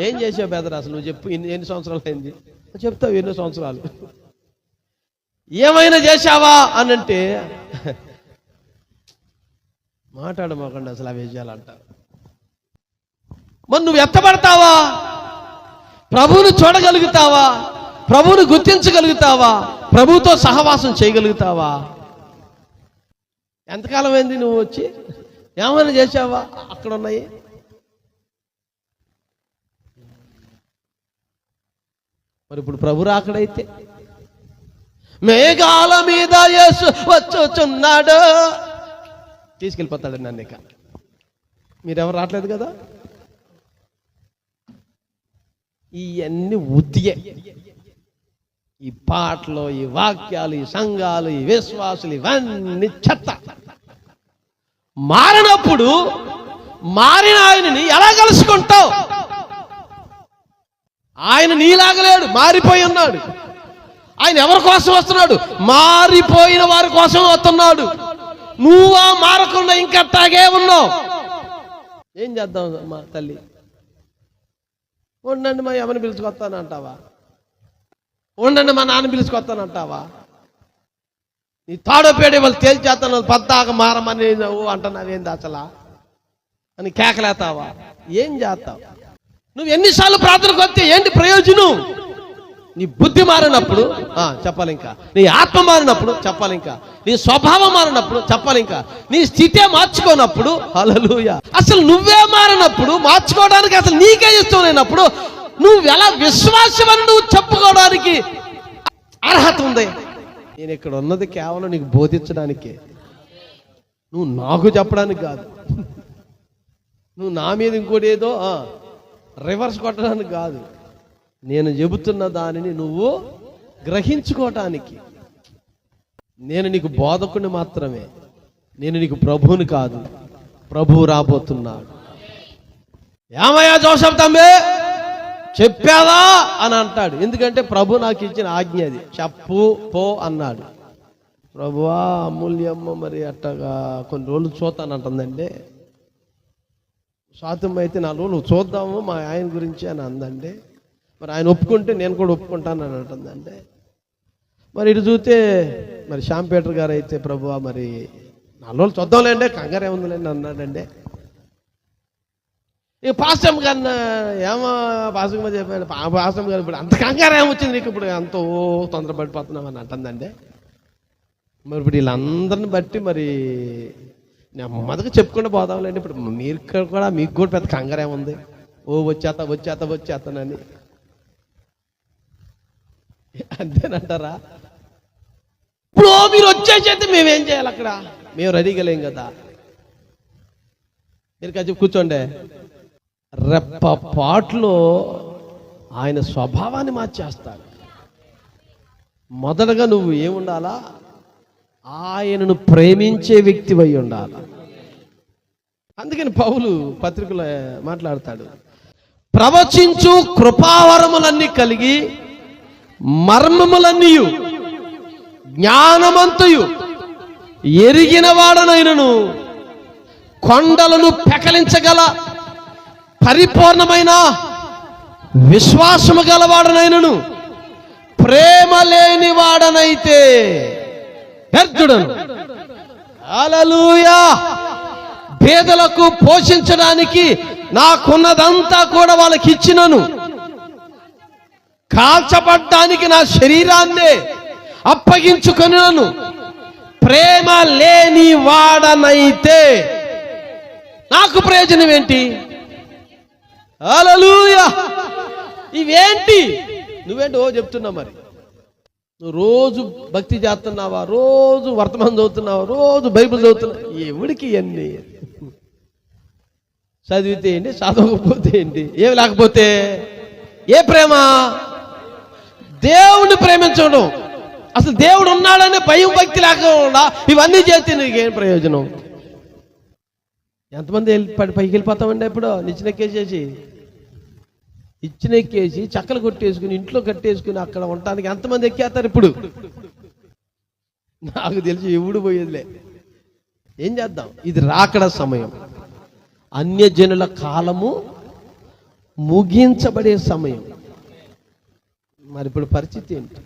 ఏం చేసావు బెదర్ అసలు? నువ్వు చెప్పు ఎన్ని ఎన్ని సంవత్సరాలు అయింది? చెప్తావు ఎన్నో సంవత్సరాలు. ఏమైనా చేశావా? అని అంటే మాట్లాడమోకండి అసలు అవి చేయాలంటారు మరి నువ్వు ఎత్తబడతావా? ప్రభువును చూడగలుగుతావా? ప్రభువును గుర్తించగలుగుతావా? ప్రభుతో సహవాసం చేయగలుగుతావా? ఎంతకాలం అయింది నువ్వు వచ్చి? ఏమైనా చేసావా అక్కడ ఉన్నాయి? మరి ఇప్పుడు ప్రభు రాకడైతే మేఘాల మీద యేసు వచ్చుచున్నాడు. తీసుకెళ్ళిపోతాడు నన్ను ఇక. మీరెవరు రావట్లేదు కదా? ఇవన్నీ ఉద్దిగే ఈ పాటలు ఈ వాక్యాలు ఈ సంఘాలు ఈ విశ్వాసులు ఇవన్నీ చెత్త. మారినప్పుడు మారిన ఆయనని ఎలా కలుసుకుంటావు? ఆయన నీలాగలేడు మారిపోయి ఉన్నాడు. ఆయన ఎవరి కోసం వస్తున్నాడు? మారిపోయిన వారి కోసం వస్తున్నాడు. నువ్వా మారకుండా ఇంకట్టాగే ఉన్నావు. ఏం చేద్దాం మా తల్లి? ఉండండి మా ఎవరిని పిలుచుకొస్తానంటావా? ఉండండి మా నాన్న పిలుచుకొస్తానంటావా? నీ తాడో పేడే వాళ్ళు తేల్చేస్తాను పద్దాక మారమని నువ్వు అంటున్నావేంది అసలా అని కేకలేతావా ఏం చేస్తావు? నువ్వు ఎన్నిసార్లు ప్రార్థనకు వస్తే ఏంటి ప్రయోజనం? నీ బుద్ధి మారినప్పుడు చెప్పాలి ఇంకా నీ ఆత్మ మారినప్పుడు చెప్పాలి ఇంకా నీ స్వభావం మారినప్పుడు చెప్పాలి ఇంకా నీ స్థితే మార్చుకోనప్పుడు అలలుయ అసలు నువ్వే మారినప్పుడు మార్చుకోవడానికి అసలు నీకే ఇష్టం లేనప్పుడు నువ్వు ఎలా విశ్వాసం అని నువ్వు చెప్పుకోవడానికి అర్హత ఉంది. నేను ఇక్కడ ఉన్నది కేవలం నీకు బోధించడానికే. నువ్వు నాకు చెప్పడానికి కాదు. నువ్వు నా మీద ఇంకోటి ఏదో రివర్స్ కొట్టడానికి కాదు. నేను చెబుతున్న దానిని నువ్వు గ్రహించుకోవటానికి నేను నీకు బోధకుని మాత్రమే. నేను నీకు ప్రభువుని కాదు. ప్రభువు రాబోతున్నాడు. ఏమయ్యా జోసఫ్ తమ్మే చెప్పాదా అని అంటాడు. ఎందుకంటే ప్రభు నాకు ఇచ్చిన ఆజ్ఞ అది. చెప్పు పో అన్నాడు. ప్రభువా అమూల్యమ్మ మరి అట్టగా కొన్ని రోజులు చూతానంటుందండి స్వాతం అయితే నాలుగు రోజులు చూద్దాము మా ఆయన గురించి అని అందండి మరి ఆయన ఒప్పుకుంటే నేను కూడా ఒప్పుకుంటాను అని అంటుందండి మరి ఇటు చూస్తే మరి శ్యాంపేటర్ గారు అయితే ప్రభు మరి నాలుగు రోజులు చూద్దాంలేండి కంగారు ఏముందిలేండి అన్నాడండి ఇక పాస్టమ్ గారిన ఏమో పాస్టమ్ గారు చెప్పాడు పా- పాస్టమ్ గారు ఇప్పుడు అంత కంగారు ఏమొచ్చింది నీకు ఇప్పుడు అంత తొందరపడిపోతున్నావు అని అంటుందండి మరి ఇప్పుడు వీళ్ళందరిని బట్టి మరి నెమ్మదిగా చెప్పుకుంటూ పోదాంలేండి. ఇప్పుడు మీరు కూడా మీకు కూడా పెద్ద కంగరే ఉంది. ఓ వచ్చేత వచ్చేత వచ్చేతనని అంతేనంటారా? ఇప్పుడు మీరు వచ్చేసేది మేమేం చేయాలి అక్కడ? మేము రెడీగా లేం కదా. మీరు కాదు కూర్చోండి. రెప్ప పాటలో ఆయన స్వభావాన్ని మార్చేస్తాడు. మొదటగా నువ్వు ఏముండాలా ఆయనను ప్రేమించే వ్యక్తివై ఉండాలి. అందుకని పౌలు పత్రికలో మాట్లాడతాడు. ప్రవచించు కృపావరములన్నీ కలిగి మర్మములన్నీ జ్ఞానమంతయు ఎరిగిన వాడనైనను కొండలను పెకలించగల పరిపూర్ణమైన విశ్వాసము గలవాడనైనను ప్రేమ లేని వాడనైతే వ్యర్థుడను. అలలుయా పేదలకు పోషించడానికి నాకున్నదంతా కూడా వాళ్ళకి ఇచ్చినను. కాల్చబడ్డానికి నా శరీరాన్నే అప్పగించుకొనినను. ప్రేమ లేని వాడనైతే నాకు ప్రయోజనం ఏంటి? అలలుయా ఇవేంటి? నువ్వేంటి ఓ చెప్తున్నా మరి. నువ్వు రోజు భక్తి చేస్తున్నావా? రోజు వర్తమానం చదువుతున్నావా? రోజు బైబిల్ చదువుతున్నావు? ఎవడికి ఇవన్నీ? చదివితే ఏంటి? చదవకపోతే ఏంటి? ఏమి లేకపోతే? ఏ ప్రేమ? దేవుణ్ణి ప్రేమించడం. అసలు దేవుడు ఉన్నాడనే భయం భక్తి లేకుండా ఇవన్నీ చేస్తే నీకేం ప్రయోజనం? ఎంతమంది వెళ్ళి పైకి వెళ్ళిపోతామండి ఇప్పుడు? నిచ్చినెక్కేసేసి ఇచ్చిన ఎక్కేసి చక్కలు కొట్టేసుకుని ఇంట్లో కట్టేసుకుని అక్కడ ఉండటానికి ఎంతమంది ఎక్కేస్తారు ఇప్పుడు? నాకు తెలిసి ఎవడు పోయేదిలే. ఏం చేద్దాం? ఇది రాకడ సమయం. అన్యజనుల కాలము ముగించబడే సమయం. మరి ఇప్పుడు పరిస్థితి ఏంటి?